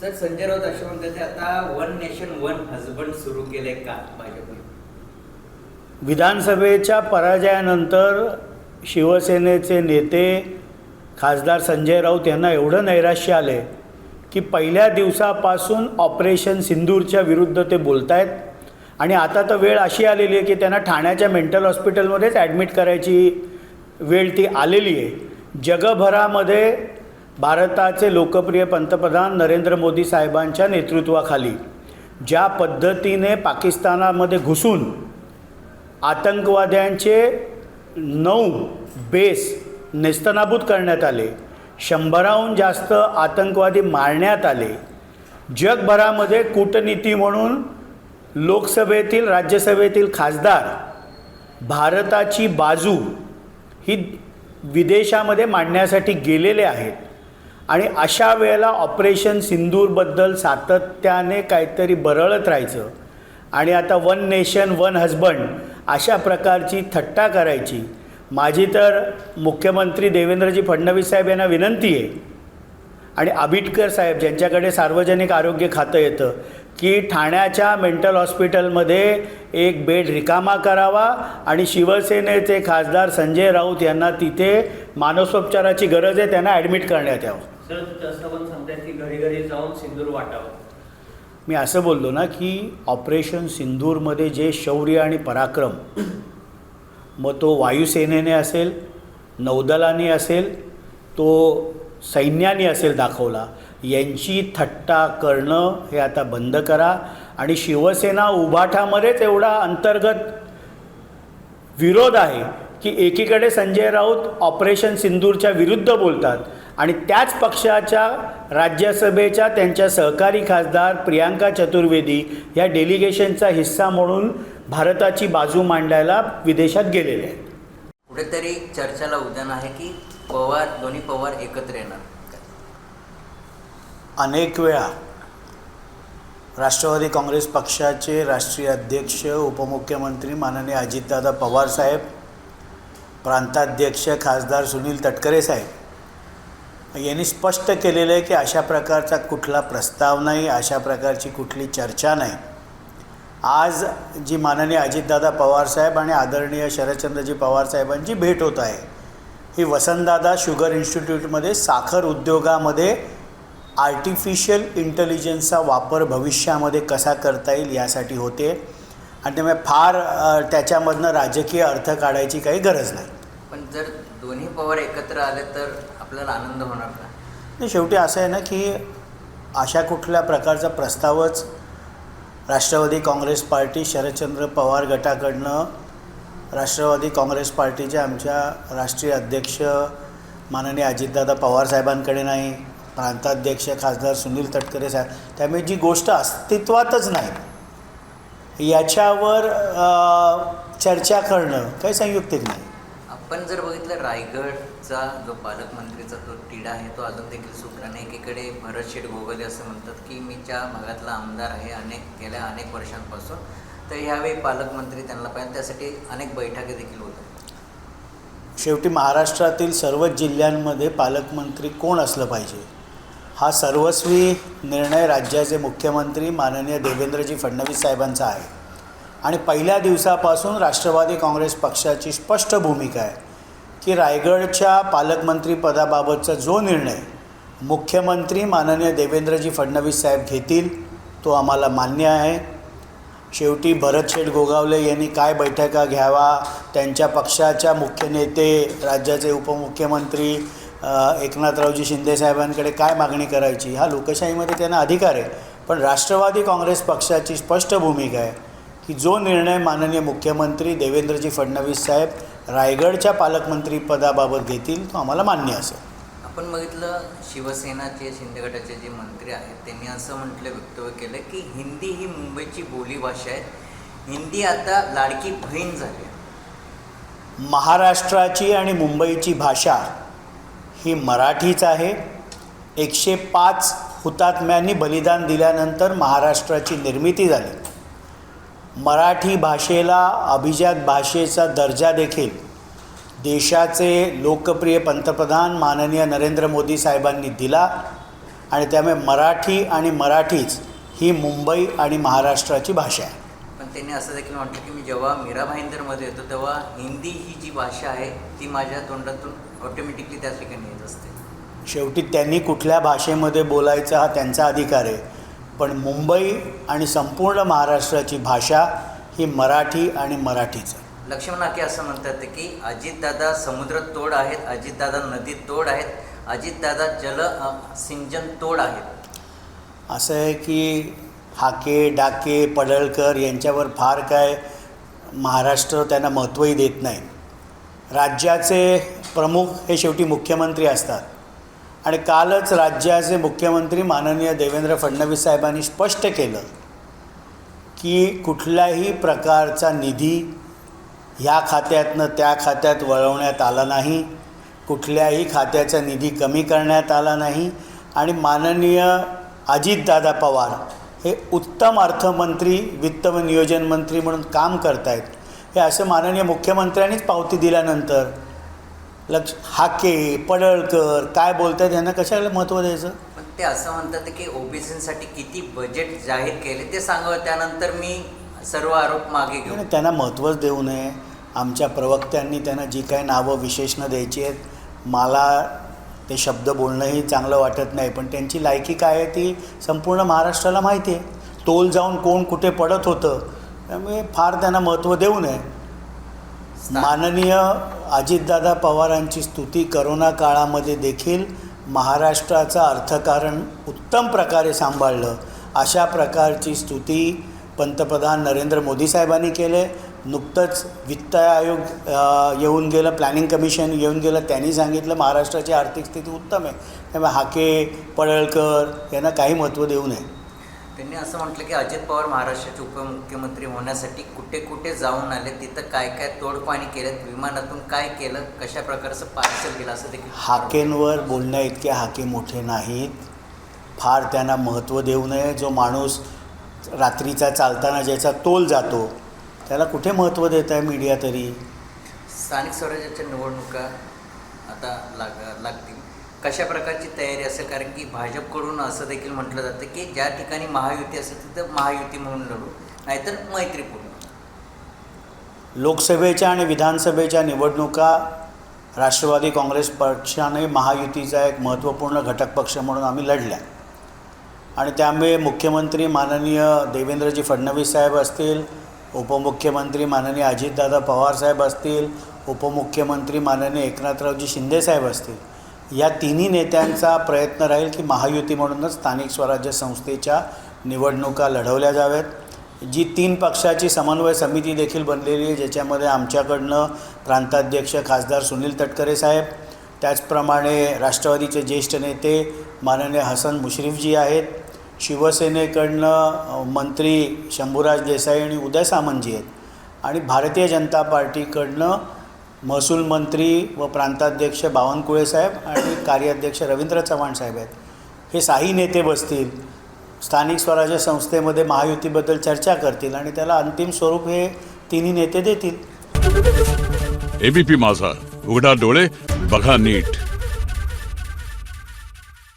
Sir Sanjay Raut असे म्हणतात आता वन नेशन वन हजबंड सुरू केले का भाजपने? विधानसभेच्या पराजयानंतर शिवसेनेचे नेते खासदार संजय राऊत यांना एवढं नैराश्य आले की पहिल्या दिवसापासून ऑपरेशन सिंदूरच्या विरुद्ध ते बोलत आहेत आणि आता तर वेळ अशी आलेली आहे की त्यांना ठाण्याच्या मेंटल हॉस्पिटलमध्येच ॲडमिट करायची वेळ ती आलेली आहे. जगभरामध्ये भारताचे लोकप्रिय पंतप्रधान नरेंद्र मोदी साहेबांच्या नेतृत्वाखाली ज्या पद्धतीने पाकिस्तानामध्ये घुसून आतंकवाद्यांचे नऊ बेस नेस्तनाबूत करण्यात आले शंभराहून जास्त आतंकवादी मारण्यात आले जगभरामध्ये कूटनीती म्हणून लोकसभेतील राज्यसभेतील खासदार भारताची बाजू ही विदेशामध्ये मांडण्यासाठी गेलेले आहेत. आणि अशा वेळेला ऑपरेशन सिंदूरबद्दल सातत्याने काहीतरी बरळत राहायचं. आणि आता वन नेशन वन हजबंड अशा प्रकारची थट्टा करायची. माझी तर मुख्यमंत्री देवेंद्रजी फडणवीस साहेब यांना विनंती आहे. आणि आबिटकर साहेब ज्यांच्याकडे सार्वजनिक आरोग्य खातं येतं की ठाण्याच्या मेंटल हॉस्पिटलमध्ये एक बेड रिकामा करावा आणि शिवसेनेचे खासदार संजय राऊत यांना तिथे मानसोपचाराची गरज आहे त्यांना ॲडमिट करण्यात यावं. सर असं पण सांगतायत की घरी घरी जाऊन सिंदूर वाटावं. मी असं बोललो ना की ऑपरेशन सिंदूरमध्ये जे शौर्य आणि पराक्रम मग तो वायुसेनेने असेल नौदलाने असेल तो सैन्याने असेल दाखवला यांची थट्टा करणं हे आता बंद करा आणि शिवसेना उभाठामध्येच एवढा अंतर्गत विरोध आहे की एकीकडे संजय राऊत ऑपरेशन सिंदूरच्या विरुद्ध बोलतात आणि त्याच पक्षाच्या राज्यसभेच्या त्यांच्या सहकारी खासदार प्रियांका चतुर्वेदी या डेलिगेशनचा हिस्सा म्हणून भारताची बाजू मांडायला विदेशात गेलेले आहेत. कुठेतरी चर्चाला उद्यान आहे की पवार दोन्ही पवार एकत्र येणार. अनेक वेळा राष्ट्रवादी काँग्रेस पक्षाचे राष्ट्रीय अध्यक्ष उपमुख्यमंत्री माननीय अजितदादा पवारसाहेब प्रांताध्यक्ष खासदार सुनील तटकरे साहेब यांनी स्पष्ट केलेलं आहे की अशा प्रकारचा कुठला प्रस्ताव नाही अशा प्रकारची कुठली चर्चा नाही. आज जी माननीय अजितदादा पवारसाहेब आणि आदरणीय शरदचंद्रजी पवारसाहेबांची भेट होत आहे ही वसंतदादा शुगर इन्स्टिट्यूटमध्ये साखर उद्योगामध्ये आर्टिफिशियल इंटेलिजन्सचा वापर भविष्यामध्ये कसा करता येईल यासाठी होते. आणि त्यामुळे फार त्याच्यामधनं राजकीय अर्थ काढायची काही गरज नाही. पण जर दोन्ही पवार एकत्र आले तर आपल्याला आनंद होणार का नाही शेवटी असं आहे ना की अशा कुठल्या प्रकारचा प्रस्तावच राष्ट्रवादी काँग्रेस पार्टी शरदचंद्र पवार गटाकडनं राष्ट्रवादी काँग्रेस पार्टीच्या आमच्या राष्ट्रीय अध्यक्ष माननीय अजितदादा पवारसाहेबांकडे नाही प्रांताध्यक्ष खासदार सुनील तटकरे साहेब त्यामुळे जी गोष्ट अस्तित्वातच नाही याच्यावर चर्चा करणं काही संयुक्तिक नाही. आपण जर बघितलं रायगडचा जो पालकमंत्रीचा तो तिढा आहे तो अजून देखील सुटला नाही. एकीकडे भरत शेठ गोगले असं म्हणतात की मी ज्या भागातला आमदार आहे अनेक गेल्या अनेक वर्षांपासून तर ह्यावेळी पालकमंत्री त्यांना पाहिजे. त्यासाठी अनेक बैठकी देखील होतात शेवटी महाराष्ट्रातील सर्वच जिल्ह्यांमध्ये पालकमंत्री कोण असलं पाहिजे? हा सर्वस्वी निर्णय राज्याचे मुख्यमंत्री माननीय देवेंद्रजी फडणवीस साहेबांचा आहे. आणि पहिल्या दिवसापासून राष्ट्रवादी काँग्रेस पक्षाची स्पष्ट भूमिका आहे. की रायगडच्या पालकमंत्रीपदाबाबतचा जो निर्णय मुख्यमंत्री माननीय देवेंद्रजी फडणवीस साहेब घेतील तो आम्हाला मान्य आहे. शेवटी भरतशेठ गोगावले यांनी काय बैठका घ्यावा त्यांच्या पक्षाच्या मुख्य नेते राज्याचे उपमुख्यमंत्री एकनाथरावजी शिंदे साहेबांकडे काय मागणी करायची? हा लोकशाहीमध्ये त्यांना अधिकार आहे. पण राष्ट्रवादी काँग्रेस पक्षाची स्पष्ट भूमिका आहे. की जो निर्णय माननीय मुख्यमंत्री देवेंद्रजी फडणवीस साहेब रायगडच्या पालकमंत्रीपदाबाबत घेतील तो आम्हाला मान्य असेल. आपण बघितलं शिवसेनाचे शिंदे गटाचे जे मंत्री आहेत त्यांनी असं म्हटलं वक्तव्य केलं की हिंदी ही मुंबईची बोलीभाषा आहे. हिंदी आता लाडकी बहीण झाली. महाराष्ट्राची आणि मुंबईची भाषा ही मराठीच आहे. एकशे पाच हुतात्म्यांनी बलिदान दिल्यानंतर महाराष्ट्राची निर्मिती झाली. मराठी भाषेला अभिजात भाषेचा दर्जा देखील देशाचे लोकप्रिय पंतप्रधान माननीय नरेंद्र मोदी साहेबांनी दिला आणि त्यामुळे मराठी आणि मराठीच ही मुंबई आणि महाराष्ट्राची भाषा आहे. पण त्यांनी असं देखील म्हटलं की मी जेव्हा मीरा भाईंदरमध्ये येतो तेव्हा हिंदी ही जी भाषा आहे ती माझ्या तोंडातून ऑटोमॅटिकली त्या ठिकाणी येत असते. शेवटी त्यांनी कुठल्या भाषेमध्ये बोलायचा हा त्यांचा अधिकार आहे. पण मुंबई आणि संपूर्ण महाराष्ट्राची भाषा ही मराठी आणि मराठीच. आहे लक्ष्मण नाके असं म्हणतात की अजितदादा समुद्र तोड आहेत अजितदादा नदी तोड आहेत अजितदादा जल सिंचन तोड आहेत. असं आहे की हाके डाके पडळकर यांच्यावर फार काय महाराष्ट्र त्यांना महत्त्वही देत नाही. राज्याचे प्रमुख हे शेवटी मुख्यमंत्री असतात. आणि कालच राज्याचे मुख्यमंत्री माननीय देवेंद्र फडणवीस साहेबांनी स्पष्ट केलं की कुठल्याही प्रकारचा निधी ह्या खात्यातनं त्या खात्यात वळवण्यात आला नाही कुठल्याही खात्याचा निधी कमी करण्यात आला नाही आणि माननीय अजितदादा पवार हे उत्तम अर्थमंत्री वित्त व नियोजन मंत्री म्हणून काम करत आहेत हे असं माननीय मुख्यमंत्र्यांनीच पावती दिल्यानंतर लक्ष हाके पडळकर काय बोलत आहेत ह्यांना कशाला महत्त्व द्यायचं? पण ते असं म्हणतात की ओबीसीसाठी किती बजेट जाहीर केले ते सांगावं. त्यानंतर मी सर्व आरोप मागे घेऊ आणि त्यांना महत्त्वच देऊ नये. आमच्या प्रवक्त्यांनी त्यांना जी काही नावं विशेषणं द्यायची आहेत मला ते शब्द बोलणंही चांगलं वाटत नाही. पण त्यांची लायकी काय आहे ती संपूर्ण महाराष्ट्राला माहिती आहे. तोल जाऊन कोण कुठे पडत होतं त्यामुळे फार त्यांना महत्त्व देऊ नये. माननीय अजितदादा पवारांची स्तुती करोना काळामध्ये देखील महाराष्ट्राचं अर्थकारण उत्तम प्रकारे सांभाळलं. अशा प्रकारची स्तुती पंतप्रधान नरेंद्र मोदी साहेबांनी केले. नुकतंच वित्त आयोग येऊन गेलं प्लॅनिंग कमिशन येऊन गेलं त्यांनी सांगितलं महाराष्ट्राची आर्थिक स्थिती उत्तम आहे. त्यामुळे हाके पडळकर यांना काही महत्त्व देऊ नये. त्यांनी असं म्हटलं की अजित पवार महाराष्ट्राचे उपमुख्यमंत्री होण्यासाठी कुठे कुठे जाऊन आले तिथं काय काय तोडपाणी केलं विमानातून काय केलं कशा प्रकारचं पार्सल केलं असं देखील हाकेंवर बोलण्या इतके हाके मोठे नाहीत. फार त्यांना महत्त्व देऊ नये. जो माणूस रात्रीचा चालताना ज्याचा तोल जातो त्याला कुठे महत्त्व देत आहे मीडिया तरी? स्थानिक स्वराज्याच्या निवडणुका आता लाग लागतील. कशा प्रकारची तयारी असेल? कारण की भाजपकडून असं देखील म्हटलं जातं की ज्या ठिकाणी महायुती असेल तिथं महायुती म्हणून लढू नाहीतर मैत्रीपूर्ण. लोकसभेच्या आणि विधानसभेच्या निवडणुका राष्ट्रवादी काँग्रेस पक्षाने महायुतीचा एक महत्त्वपूर्ण घटक पक्ष म्हणून आम्ही लढल्या. आणि त्यामुळे मुख्यमंत्री माननीय देवेंद्रजी फडणवीस साहेब असतील उपमुख्यमंत्री माननीय अजितदादा पवार साहेब असतील उपमुख्यमंत्री माननीय एकनाथरावजी शिंदे साहेब असतील या तिन्ही नेत्यांचा प्रयत्न राहील की महायुती म्हणूनच स्थानिक स्वराज्य संस्थेच्या निवडणुका लढवल्या जाव्यात. जी तीन पक्षाची समन्वय समिती देखील बनलेली आहे ज्याच्यामध्ये आमच्याकडनं प्रांताध्यक्ष खासदार सुनील तटकरे साहेब त्याचप्रमाणे राष्ट्रवादीचे ज्येष्ठ नेते माननीय हसन मुश्रीफजी आहेत शिवसेनेकडनं मंत्री शंभूराज देसाई आणि उदय सामंतजी आहेत. आणि भारतीय जनता पार्टीकडनं महसूल मंत्री व प्रांताध्यक्ष बावनकुळे साहेब आणि कार्याध्यक्ष रवींद्र चव्हाण साहेब आहेत. हे साही नेते बसतील स्थानिक स्वराज्य संस्थेमध्ये महायुतीबद्दल चर्चा करतील आणि त्याला अंतिम स्वरूप हे तिन्ही नेते देतील. एबीपी माझा उघडा डोळे बघा नीट.